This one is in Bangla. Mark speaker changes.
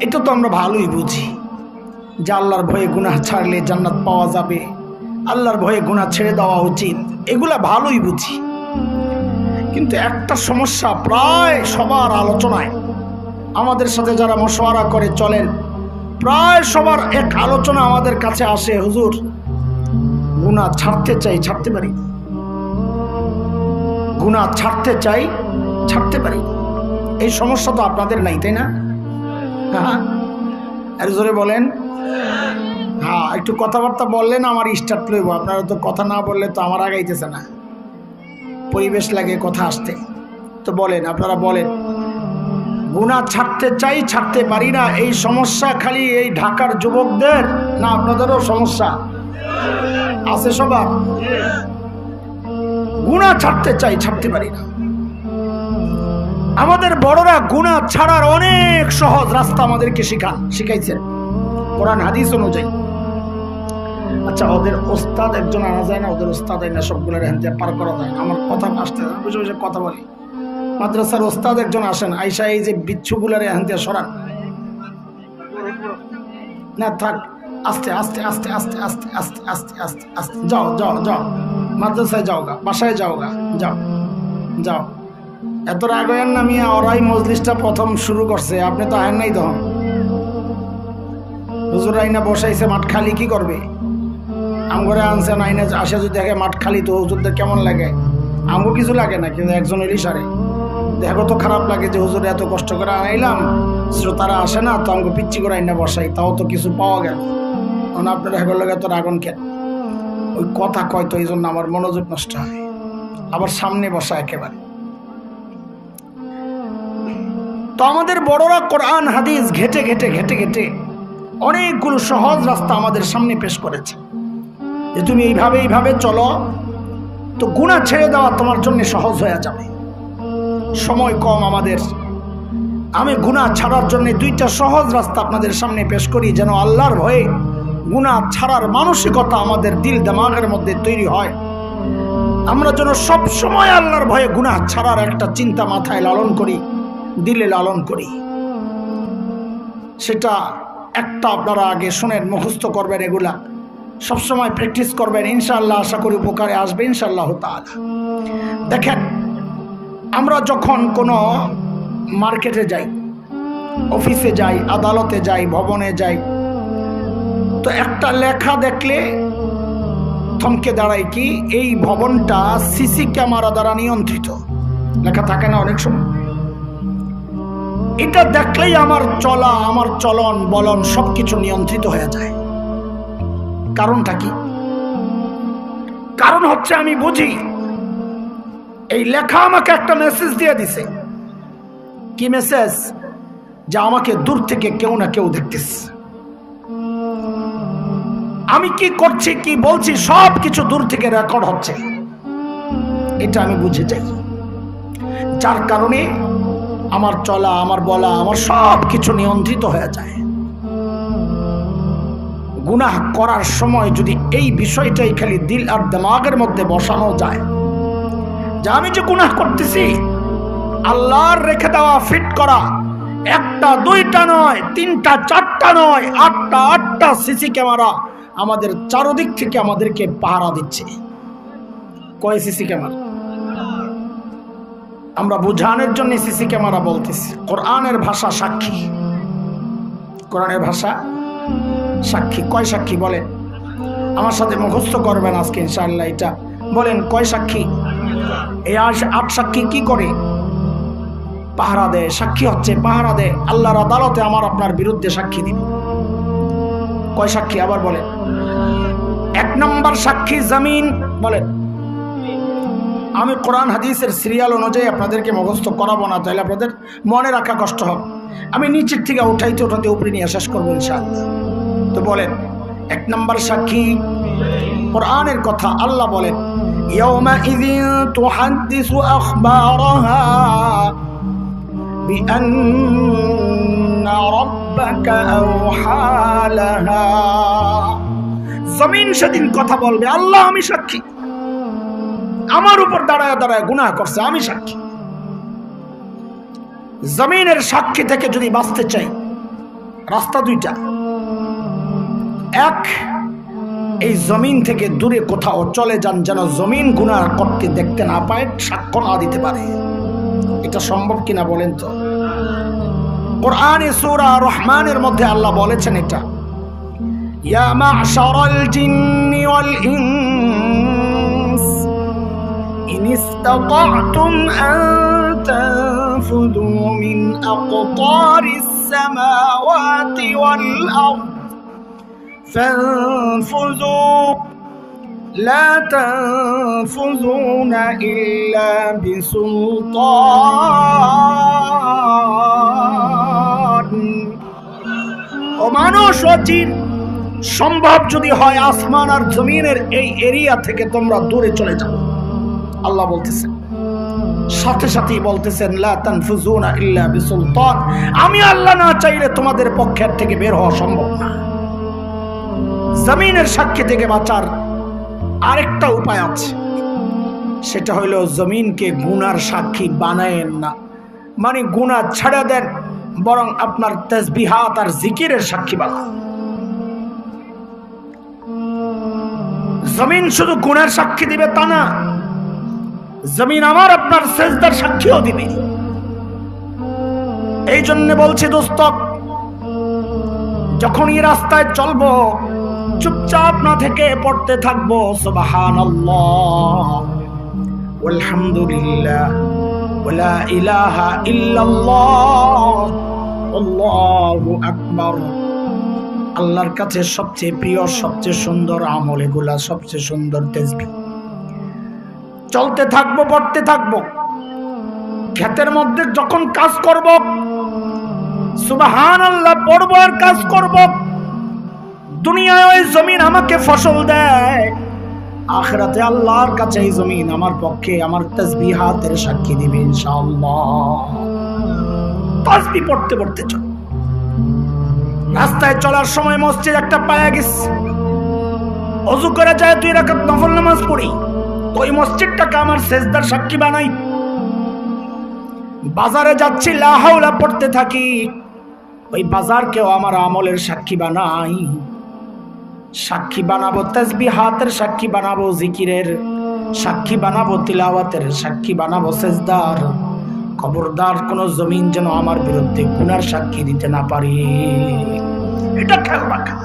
Speaker 1: এটা তো আমরা ভালোই বুঝি যে আল্লাহর ভয়ে গুনাহ ছাড়লে জান্নাত পাওয়া যাবে। আল্লাহর ভয়ে গুনাহ ছেড়ে দেওয়া উচিত। এগুলা ভালোই বুঝি। কিন্তু একটা সমস্যা প্রায় সবার আলোচনায়। আমাদের সাথে যারা মশওয়ারা করে চলেন, প্রায় সবার এক আলোচনা আমাদের কাছে আসে, হুজুর গুণা ছাড়তে চাই, ছাড়তে পারি। গুণা ছাড়তে চাই, ছাড়তে পারি। এই সমস্যা তো আপনাদের নাই, তাই না? হ্যাঁ। জোরে বলেন। হ্যাঁ একটু কথাবার্তা বললেন, আমার স্টার্ট লইব। আপনারা তো কথা না বললে তো আমার আগাইতেছে না। পরিবেশ লাগে কথা আসতে। তো বলেন, আপনারা বলেন। গুণা ছাড়তে চাই, ছাড়তে পারি না। এই সমস্যা খালি এই ঢাকার যুবকদের? না, আপনাদেরও সমস্যা? আছে সবার? গুণা ছাড়তে চাই, ছাড়তে পারি না। আমাদের বড়রা গুণা ছাড়ার অনেক সহজ রাস্তা আমাদেরকে শিখান শিখাইছেন। কোরআন, হাদিস অনুযায়ী। আচ্ছা ওদের ওস্তাদ একজন আনা যায় না, ওদের ওস্তাদ না সবগুলোর হ্যান্ড পার করা যায় না। আমার কথা আসতে বুঝে বুঝে কথা বলি। মাদ্রাসার ওস্তাদ একজন আসেন, আইসা এই যে বিচ্ছুগুলার হ্যান্ড সরান। না, থাক, আস্তে আস্তে আস্তে আস্তে আস্তে আস্তে আস্তে আস্তে আস্তে। যাও যাও যাও। মাদ্রাসায় যাও গা বাসায় যাও গা যাও যাও। এত রাগ হয়েন না মিয়া, ওরাই মজলিসটা প্রথম শুরু করছে, আপনি তো আহেন নাই তখন হুজুর আইনা বসাইছে, মাঠ খালি কি করবে? আমগরে আনছেন আইনা আসে যদি দেখে মাঠ খালি তো, হুজুরদের কেমন লাগে? আমগো কিছু লাগে না, কিন্তু একজন এলি সারে। দেখো তো খারাপ লাগে যে হুজুর এত কষ্ট করে আনাইলাম, শ্রোতারা আসে না, তো আমাকে পিচ্ছি করে আইনা বসাই, তাও তো কিছু পাওয়া গেল। কারণ আপনার হেগর লাগে তো রাগন কেন? ওই কথা কয় তো, এই জন্য আমার মনোযোগ নষ্ট হয়। আবার সামনে বসা একেবারে। তো আমাদের বড়রা কোরআন, হাদিস ঘেটে ঘেটে ঘেটে ঘেটে অনেকগুলো সহজ রাস্তা আমাদের সামনে পেশ করেছে। যে তুমি এইভাবে এইভাবে চলো, তো গুণা ছেড়ে দেওয়া তোমার জন্য সহজ হয়ে যাবে। সময় কম আমাদের। আমি গুণা ছাড়ার জন্য দুইটা সহজ রাস্তা আপনাদের সামনে পেশ করি, যেন আল্লাহর ভয়ে গুণা ছাড়ার মানসিকতা আমাদের দিল দামাগের মধ্যে তৈরি হয়। আমরা যেন সব সময় আল্লাহর ভয়ে গুণা ছাড়ার একটা চিন্তা মাথায় লালন করি। দিলে লালন করি। সেটা একটা আপনারা আগে শোনেন, মুখস্থ করবেন এগুলা। সবসময় প্র্যাকটিস করবেন ইনশাল্লাহ আশা করি উপকারে আসবে, ইনশাআল্লাহ তাআলা। দেখেন, আমরা যখন কোনো মার্কেটে যাই, অফিসে যাই, আদালতে যাই, ভবনে যাই, তো একটা লেখা দেখলে থমকে দাঁড়ায় কি, এই ভবনটা সিসি ক্যামেরা দ্বারা নিয়ন্ত্রিত। লেখা থাকে না অনেক সময়? এটা দেখলেই আমার চলা, আমার চলন, বলন সবকিছু নিয়ন্ত্রিত হয়ে যায়। কারণটা কি? কারণ হচ্ছে আমি বুঝি, এই লেখা আমাকে একটা মেসেজ দিয়ে দিছে। কি মেসেজ যে আমাকে দূর থেকে কেউ না কেউ দেখতেছে। আমি কি করছি, কি বলছি সব কিছু দূর থেকে রেকর্ড হচ্ছে। এটা আমি বুঝে যাই। যার কারণে আমার চলা, আমার বলা, আমার সব কিছু নিয়ন্ত্রিত হয়ে যায়। গুনাহ করার সময় যদি এই বিষয়টাই খালি দিল আর দিমাগের মধ্যে বসানো যায়, যে আমি যে গুনাহ করতেছি, আল্লাহর রেখে দেওয়া ফিট করা, একটা, দুইটা নয়, তিনটা, চারটা নয়, আটটা আটটা সিসি ক্যামেরা আমাদের চারদিক থেকে আমাদেরকে পাহারা দিচ্ছে। কয় সিসি ক্যামেরা? আমরা বুঝানোর জন্য সিসি ক্যামেরা বলতেছি। কোরআনের ভাষা সাক্ষী। কোরআনের ভাষা সাক্ষী। কয় সাক্ষী বলেন? আমার সাথে মুখস্থ করবেন আজকে ইনশাআল্লাহ এটা। বলেন, কয় সাক্ষী? এই আট সাক্ষী কি করে? পাহারা দেয়। সাক্ষী হচ্ছে পাহারা দেয়। আল্লাহর আদালতে আমার আপনার বিরুদ্ধে সাক্ষী দিবে। কয় সাক্ষী? আবার বলেন। এক নম্বর সাক্ষী জামিন। বলেন। আমি কোরআন হাদিসের সিরিয়াল অনুযায়ী আপনাদেরকে মুখস্থ করাবো না তাহলে আপনাদের মনে রাখা কষ্ট হবে আমি নিচের থেকে উঠাইতে উঠাতে উপরে নিয়ে শেষ করবো ইনশাআল্লাহ তো বলেন এক নম্বর সাক্ষী কোরআনের কথা আল্লাহ বলেন يومئذ تحدث أخبارها بأن ربك أوحى لها জমিন সেদিন কথা বলবে আল্লাহ আমি সাক্ষী আমার উপর দাঁড়ায় দাঁড়ায় গুনাহ করছে, আমি সাক্ষী। জমিনের সাক্ষী থেকে যদি বাঁচতে চাই, রাস্তা দুইটা। এক, এই জমিন থেকে দূরে কোথাও চলে যান যেন জমিন গুনার করতে দেখতে না পায় সাক্ষ্য না দিতে পারে। এটা সম্ভব কিনা বলেন তো? কোরআনে সূরা রহমানের মধ্যে আল্লাহ বলেছেন এটা। ইয়া মা'শারাল জিন্নি ইনস ইন ইসতাতা'তুম আন তানফুযু মিন আকতারিস সামাওয়াতি ওয়াল আরদ فانفذوا لا تنفذون إلا بسلطان ও মানুষ ও জিন সম্ভব যদি হয় আসমান আর জমিনের এই এরিয়া থেকে তোমরা দূরে চলে যাও আল্লাহ বলতেছেন। সাথে সাথেই বলতেছেন আমি আল্লাহ না চাইলে তোমাদের পক্ষের থেকে বের হওয়া সম্ভব না। জমিনের সাক্ষী থেকে বাঁচার আরেকটা উপায় আছে। সেটা হইল জমিনকে গুনার সাক্ষী বানায়েন না। মানে গুণা ছেড়ে দেন, বরং আপনার তেসবিহাত আর জিকিরের সাক্ষী বানান। জমিন শুধু গুণের সাক্ষী দিবে তা না জমিন আমার আপনার সেজদার সাক্ষীও দিবে। এই জন্য বলছি দোস্ত, যখনই রাস্তায় চলবো, চুপচাপ না থেকে পড়তে থাকব আল্লাহর কাছে সবচেয়ে প্রিয়, সবচেয়ে সুন্দর আমল এগুলা, সবচেয়ে সুন্দর তেজবি চলতে থাকব, পড়তে থাকব। ক্ষেতের মধ্যে যখন কাজ করব সুবাহান আল্লাহ পড়ব আর কাজ করব। দুনিয়ায় ওই জমিন আমাকে ফসল দেয়। আখরাতে আল্লাহর কাছে এই জমিন আমার পক্ষে আমার তসবিহাতের সাক্ষী দিবে ইনশাআল্লাহ। তসবি পড়তে পড়তে চল। রাস্তায় চলার সময় মসজিদ একটা পায়া গেছে। অজু করে যায় তুই রাখাত নফল নামাজ পড়ি। ওই মসজিদটাকে আমার সেজদার সাক্ষী বানাই। বাজারে যাচ্ছি লাহাউলা পড়তে থাকি। ওই বাজারকেও আমার আমলের সাক্ষী বানাই। সাক্ষী বানাবো তসবি, হাতের সাক্ষী বানাবো জিকিরের, সাক্ষী বানাবো তিলাওয়াতের, সাক্ষী বানাবো সেজদার। খবরদার কোন জমিন যেন আমার বিরুদ্ধে গুনার সাক্ষী দিতে না পারি। এটা খেয়াল রাখা।